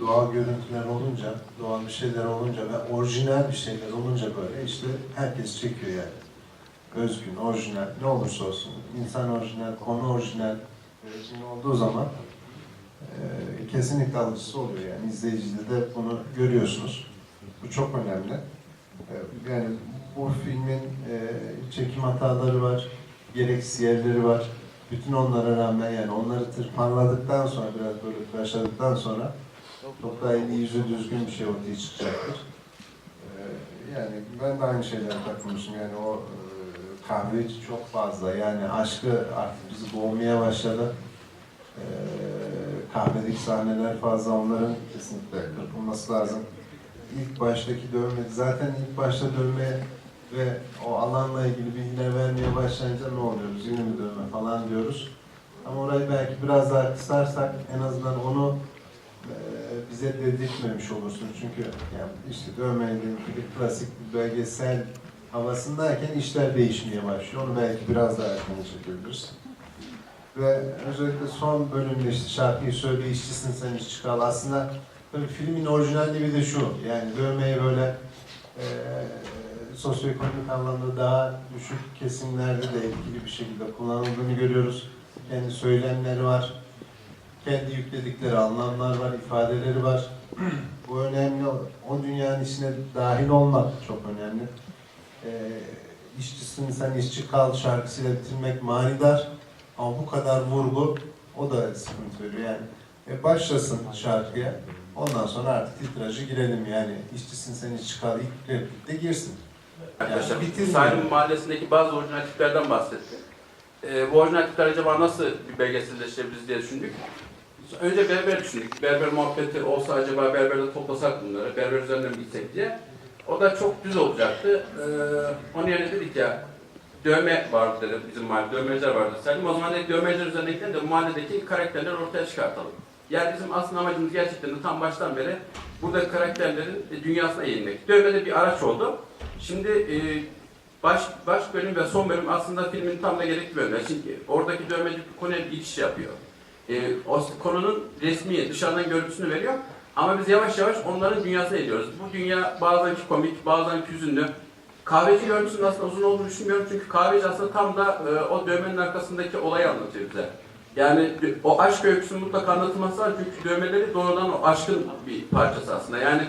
doğal görüntüler olunca, doğal bir şeyler olunca ve orijinal bir şeyler olunca böyle işte herkes çekiyor yani. Özgün, orijinal, ne olursa olsun. insan orijinal, konu orijinal, orijinal olduğu zaman e, kesinlikle alıcısı oluyor yani. İzleyicide de bunu görüyorsunuz. Bu çok önemli. E, yani bu filmin e, çekim hataları var, gereksiz yerleri var. Bütün onlara rağmen yani onları tırpanladıktan sonra biraz böyle tıraşladıktan sonra çok daha yüzü düzgün bir şey ortaya çıkacaktır. Ee, yani ben de aynı şeyleri takmışım yani o e, kahveci çok fazla yani aşkı artık bizi boğmaya başladı. Ee, kahvedeki sahneler fazla onların kesinlikle kırpılması lazım. İlk baştaki dövme zaten ilk başta dövme ve o alanla ilgili bilgiler vermeye başlayınca ne oluyoruz yine mi dövme falan diyoruz. Ama orayı belki biraz daha kısarsak en azından onu bize dedirtmemiş olursun. Çünkü yani işte ilgili klasik bir belgesel havasındayken işler değişmeye başlıyor. Onu belki biraz daha erken çekebiliriz. Ve özellikle son bölümde işte şarkıyı söyle işçisin sen işçi kal. Aslında böyle filmin orijinalliği bir de şu. Yani dövmeyi böyle e, sosyoekonomik anlamda daha düşük kesimlerde de etkili bir şekilde kullanıldığını görüyoruz. Kendi söylemleri var. Kendi yükledikleri anlamlar var, ifadeleri var. Bu önemli. O dünyanın içine dahil olmak çok önemli. E, işçisin sen işçi kal şarkısıyla bitirmek manidar. Ama bu kadar vurgu o da sıkıntı veriyor yani. E başlasın şarkıya. Ondan sonra artık titrajı girelim yani. İşçisin sen işçi kal ilk replikte girsin. Arkadaşlar bitirmiyor. Salim Mahallesi'ndeki bazı orijinal tiplerden bahsetti. Ee, bu orijinal tipler acaba nasıl bir belgeselleştirebiliriz diye düşündük. Önce berber düşündük. Berber muhabbeti olsa acaba berberde toplasak bunları, berber üzerinden gitsek diye. O da çok düz olacaktı. Ee, onun yerine dedik ya, dövme vardı dedi bizim mahallede, dövmeciler vardı. Salim o zaman dedik dövmeciler üzerine gidelim de mahalledeki karakterleri ortaya çıkartalım. Yani bizim aslında amacımız gerçekten de tam baştan beri buradaki karakterlerin e, dünyasına eğilmek. Dövme de bir araç oldu. Şimdi e, baş, baş bölüm ve son bölüm aslında filmin tam da gerekli bölümler. Çünkü oradaki dövmeci konuya bir geçiş yapıyor. E, o konunun resmi dışarıdan görüntüsünü veriyor. Ama biz yavaş yavaş onların dünyasına ediyoruz. Bu dünya bazen komik, bazen hüzünlü. Kahveci görüntüsünün aslında uzun olduğunu düşünmüyorum. Çünkü kahveci aslında tam da e, o dövmenin arkasındaki olayı anlatıyor bize. Yani o aşk öyküsünün mutlaka anlatılması var. Çünkü dövmeleri doğrudan o aşkın bir parçası aslında. Yani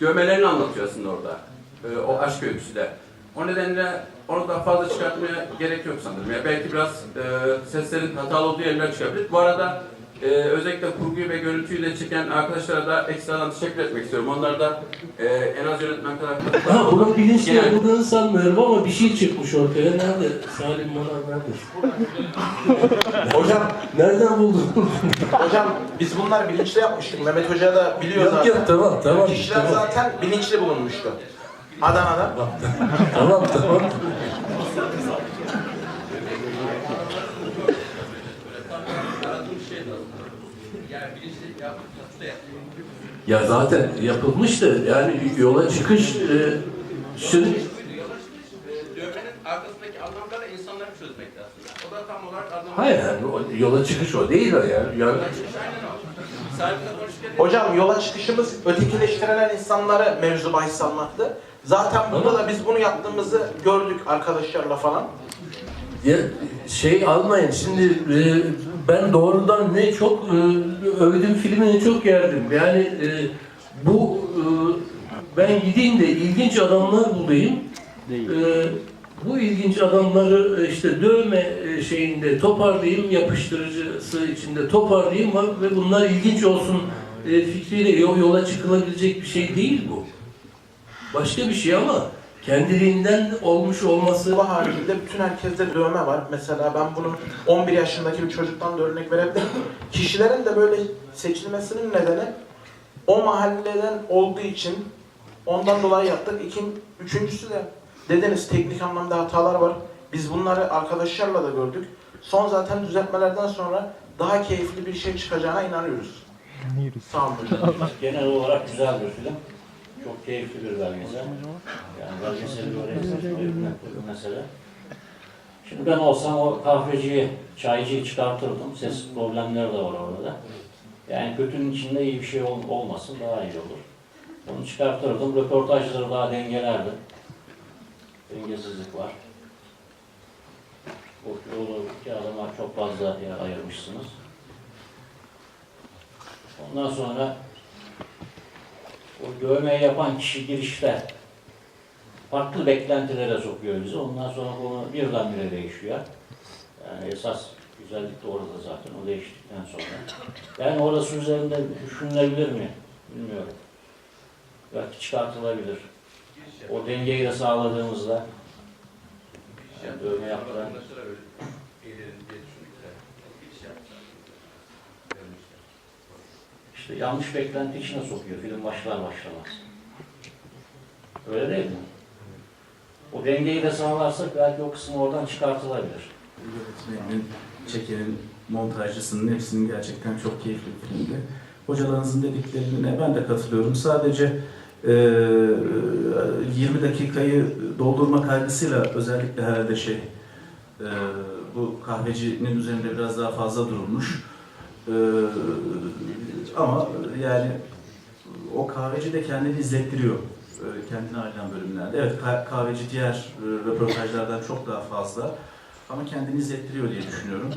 dövmelerini anlatıyor aslında orada. E, o aşk öyküsü de. O nedenle onu daha fazla çıkartmaya gerek yok sanırım. Yani belki biraz e, seslerin hatalı olduğu yerler çıkabilir. Bu arada e, özellikle kurguyu ve görüntüyle çeken arkadaşlara da ekstradan teşekkür etmek istiyorum. Onlar da e, en az yönetmen kadar Ha, bunun bilinçli Yani- yapıldığını sanmıyorum ama bir şey çıkmış ortaya. Nerede? Salim Monar nerede? Hocam, Nereden buldun? hocam biz bunlar bilinçli yapmıştık. Mehmet Hoca da biliyor yok zaten. yok tamam tamam. Kişiler tamam. zaten bilinçli bulunmuştu. Adana'da. tamam tamam. Ya zaten yapılmıştı. Yani yola çıkış e, şimdi Dövmenin arkasındaki anlamları insanları çözmekti aslında. O da tam olarak anlamı. hayır yani o- yola çıkış o değil o ya. Yani Aynen o. Sahibine konuşurken Hocam yola çıkışımız ötekileştirilen insanları mevzu bahis almaktı. Zaten burada da biz bunu yaptığımızı gördük arkadaşlarla falan. Ya şey almayın şimdi e, ben doğrudan ne çok e, övdüm filmini çok yerdim. Yani e, bu e, ben gideyim de ilginç adamlar bulayım. E, bu ilginç adamları e, işte dövme e, şeyinde toparlayayım, yapıştırıcısı içinde toparlayayım ve bunlar ilginç olsun e, fikriyle yo- yola çıkılabilecek bir şey değil bu. Başka bir şey ama kendiliğinden olmuş olması Bu haricinde bütün herkeste dövme var. Mesela ben bunu 11 yaşındaki bir çocuktan da örnek verebilirim. Kişilerin de böyle seçilmesinin nedeni o mahalleden olduğu için ondan dolayı yaptık. İkin, üçüncüsü de dediniz teknik anlamda hatalar var. Biz bunları arkadaşlarla da gördük. Son zaten düzeltmelerden sonra daha keyifli bir şey çıkacağına inanıyoruz. Sağ olun hocam. Genel olarak güzel bir film. Çok keyifli bir belgesel. Yani belgeseli bir mesele. Şimdi ben olsam o kahveciyi, çaycıyı çıkartırdım. Ses problemleri de var orada da. Yani kötünün içinde iyi bir şey ol- olmasın daha iyi olur. Onu çıkartırdım. Röportajları daha dengelerdim. Dengesizlik var. O yolu iki adama çok fazla yer ayırmışsınız. Ondan sonra o dövmeyi yapan kişi girişte farklı beklentilere sokuyor bizi. Ondan sonra konu birdenbire değişiyor. Yani esas güzellik de orada zaten. O değiştikten sonra. Yani orası üzerinde düşünülebilir mi? Bilmiyorum. Belki çıkartılabilir. O dengeyi de sağladığımızda yani dövme yaptıran işte yanlış beklenti içine sokuyor film başlar başlamaz. Öyle değil mi? O dengeyi de sağlarsak belki o kısım oradan çıkartılabilir. Yönetmenin, çekenin, montajcısının hepsinin gerçekten çok keyifli bir filmdi. Hocalarınızın dediklerine ben de katılıyorum. Sadece e, 20 dakikayı doldurma kaygısıyla özellikle herhalde şey e, bu kahvecinin üzerinde biraz daha fazla durulmuş. E, ama yani o kahveci de kendini izlettiriyor. e, Kendine ayrılan bölümlerde. Evet ka- kahveci diğer e, röportajlardan çok daha fazla. Ama kendini izlettiriyor diye düşünüyorum.